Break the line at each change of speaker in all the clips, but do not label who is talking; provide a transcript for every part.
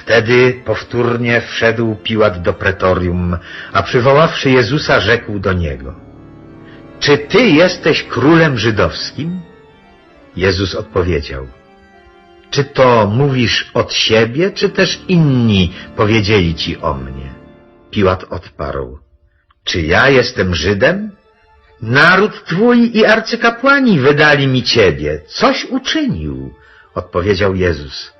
Wtedy powtórnie wszedł Piłat do pretorium, a przywoławszy Jezusa rzekł do niego Czy ty jesteś królem żydowskim? Jezus odpowiedział Czy to mówisz od siebie, czy też inni powiedzieli ci o mnie? Piłat odparł Czy ja jestem Żydem? Naród twój i arcykapłani wydali mi ciebie. Coś uczynił, odpowiedział Jezus.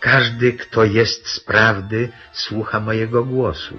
Każdy, kto jest z prawdy, słucha mojego głosu.